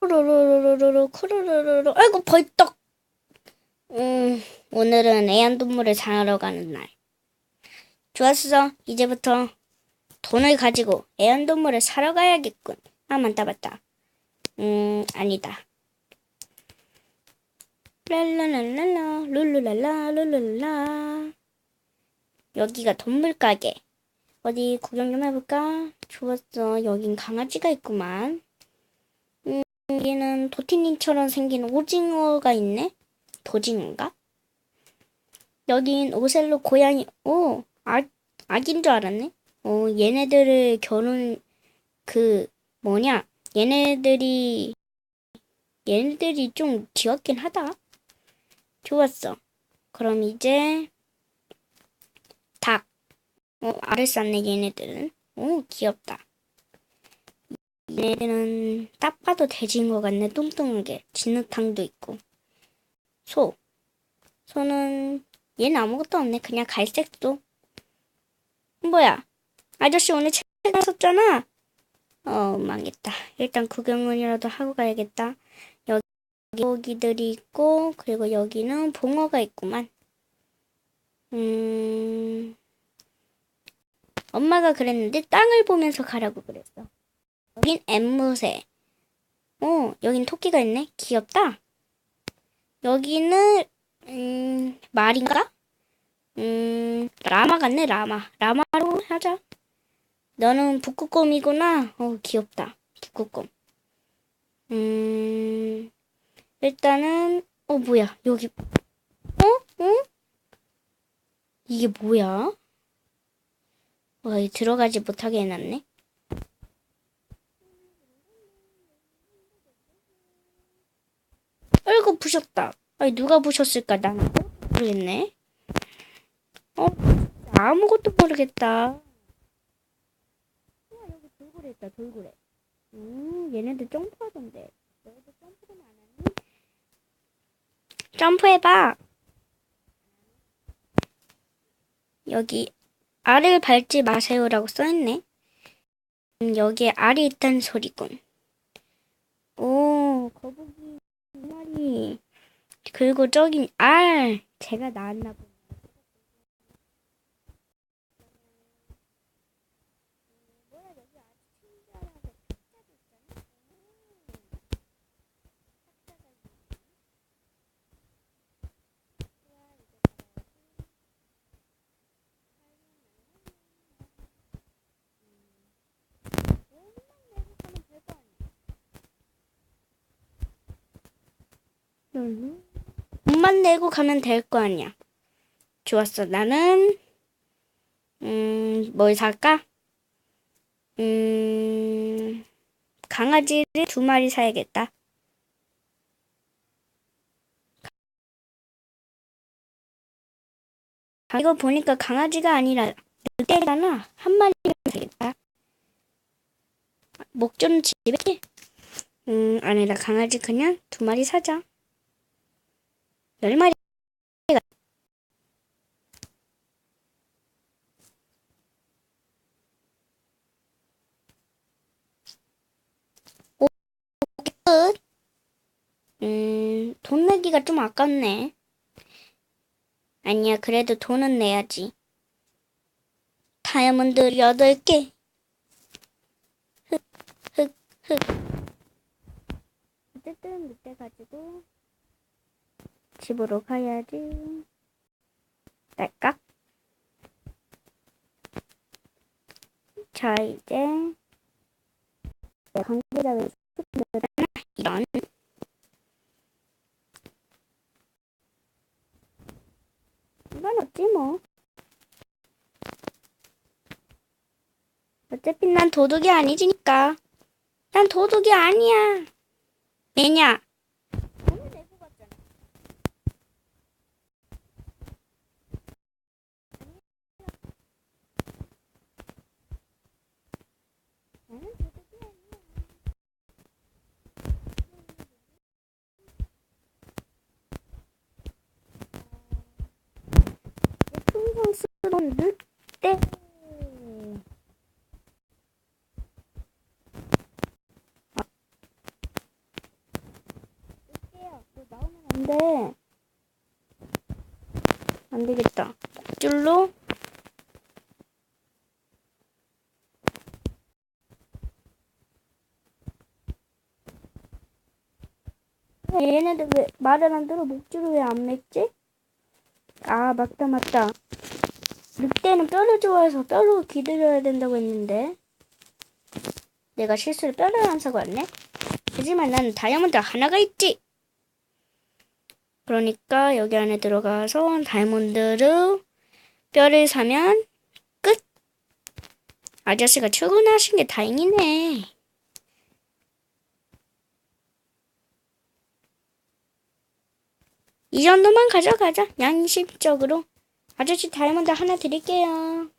쿠루루루루루 쿠루루루루 아이고 벌떡. 음 오늘은 애완동물을 사러 가는 날. 좋았어. 이제부터 돈을 가지고 애완동물을 사러 가야겠군. 아 맞다 맞다. 음 아니다. 랄라랄랄라 룰루랄라 룰루랄라. 여기가 동물 가게. 어디 구경 좀 해볼까? 좋았어. 여긴 강아지가 있구만 여기는 도티님처럼 생긴 오징어가 있네? 도징어인가? 여긴 오셀로 고양이, 오, 아, 아기인 줄 알았네? 어, 얘네들을 결혼, 그, 뭐냐, 얘네들이, 얘네들이 좀 귀엽긴 하다. 좋았어. 그럼 이제, 닭. 어, 알을 쌓네, 얘네들은. 오, 귀엽다. 얘네들은 딱 봐도 돼지인 것 같네. 뚱뚱한 게. 진흙탕도 있고. 소. 소는 얘는 아무것도 없네. 그냥 갈색도. 뭐야? 아저씨 오늘 책안 썼잖아. 어 망했다. 일단 구경은이라도 하고 가야겠다. 여기 고기들이 있고 그리고 여기는 봉어가 있구만. 음. 엄마가 그랬는데 땅을 보면서 가라고 그랬어. 여긴 앵무새. 어, 여긴 토끼가 있네. 귀엽다. 여기는 음, 말인가? 음, 라마 같네, 라마. 라마로 하자. 너는 북극곰이구나. 어, 귀엽다. 북극곰. 음, 일단은, 어, 뭐야. 여기, 어? 어? 이게 뭐야? 와, 들어가지 못하게 해놨네. 아 이고 부셨다. 아니 누가 부셨을까 나는 모르겠네. 어 아무것도 모르겠다. 우와 여기 돌고래 있다 돌고래. 음 얘네들 점프하던데. 너희도 점프는 안 하니? 점프해봐. 여기 알을 밟지 마세요라고 써있네. 음, 여기에 알이 있다는 소리군. 오 거북이. 그리고 저긴 알. 제가 낳았나 보 네. 돈만 내고 가면 될 거 아니야. 좋았어. 나는 음, 뭘 살까? 음, 강아지를 두 마리 사야겠다. 이거 보니까 강아지가 아니라 늑대잖아. 한 마리면 되겠다. 목 좀 집에? 음, 아니다. 강아지 그냥 두 마리 사자. 열 마리. 오, 끝. 음, 돈 내기가 좀 아깝네. 아니야, 그래도 돈은 내야지. 다이아몬드 여덟 개. 흑, 흑, 흑. 어쨌든 늑대 가지고 집으로 가야지. 딸깍. 자, 이제 관계자를 이런 이건 없지 뭐. 어차피 난 도둑이 아니지니까. 난 도둑이 아니야. 왜냐? 풍성스러운 늑대. 근데 안 되겠다. 목줄로 얘네들 왜 말을 안 들어 목줄을 왜 안 맺지? 아 맞다 맞다. 늑대는 뼈를 좋아해서 뼈로 기들여야 된다고 했는데 내가 실수로 뼈를 안 사고 왔네. 하지만 나는 다이아몬드 하나가 있지. 그러니까 여기 안에 들어가서 다이아몬드로 뼈를 사면 끝. 아저씨가 출근하신 게 다행이네. 이 정도만 가져가자. 양심적으로. 아저씨 다이아몬드 하나 드릴게요.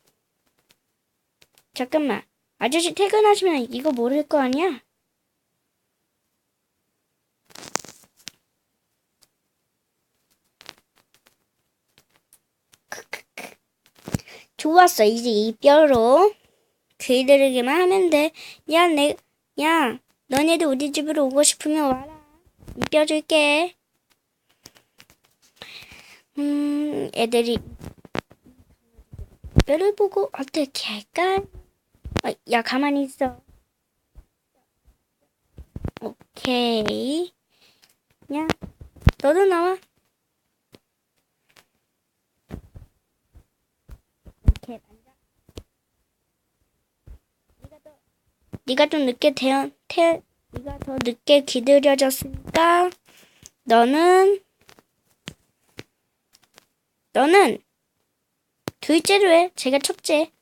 잠깐만. 아저씨 퇴근하시면 이거 모를 거 아니야? 좋았어. 이제 이 뼈로 길들이기만 하면 돼. 야, 내, 야, 너네도 우리 집으로 오고 싶으면 와라. 이 뼈 줄게. 음, 애들이 뼈를 보고 어떻게 할까? 아, 야, 가만히 있어. 오케이. 야, 너도 나와. 이렇게 앉아. 네가 더, 네가 좀 늦게 태어, 태, 네가 더 늦게 기다려졌으니까 너는 너는 둘째로 해. 제가 첫째.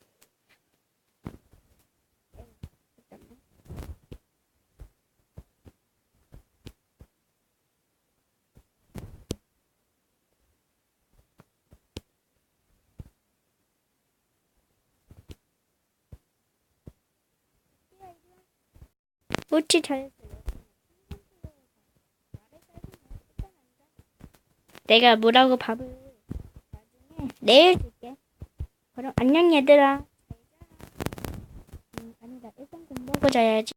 옳지 잘했어요. 내가 뭐라고 밥을 나중에 내일 줄게. 그럼 안녕 얘들아. 음, 아니다 일단 공부하고 자야지.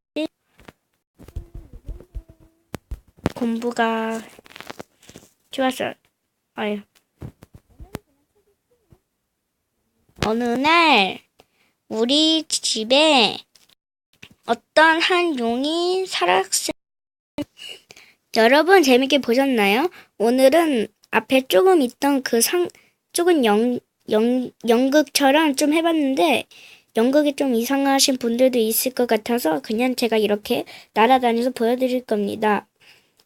공부가 좋았어. 아유. 어느 날 우리 집에 어떤 한 용이 살았어요. 여러분 재밌게 보셨나요? 오늘은 앞에 조금 있던 그 상, 조금 영, 영, 연극처럼 좀 해봤는데, 연극이 좀 이상하신 분들도 있을 것 같아서 그냥 제가 이렇게 날아다녀서 보여드릴 겁니다.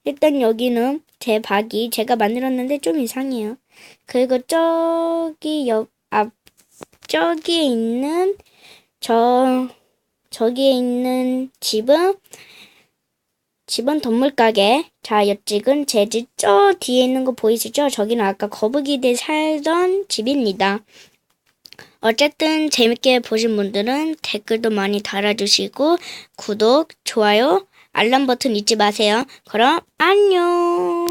일단 여기는 제 박이 제가 만들었는데 좀 이상해요. 그리고 저기 옆, 앞, 저기에 있는 저, 저기에 있는 집은 집은 동물가게. 자, 옆집은 제 집 저 뒤에 있는 거 보이시죠? 저기는 아까 거북이들 살던 집입니다. 어쨌든 재밌게 보신 분들은 댓글도 많이 달아주시고 구독, 좋아요, 알람 버튼 잊지 마세요. 그럼 안녕.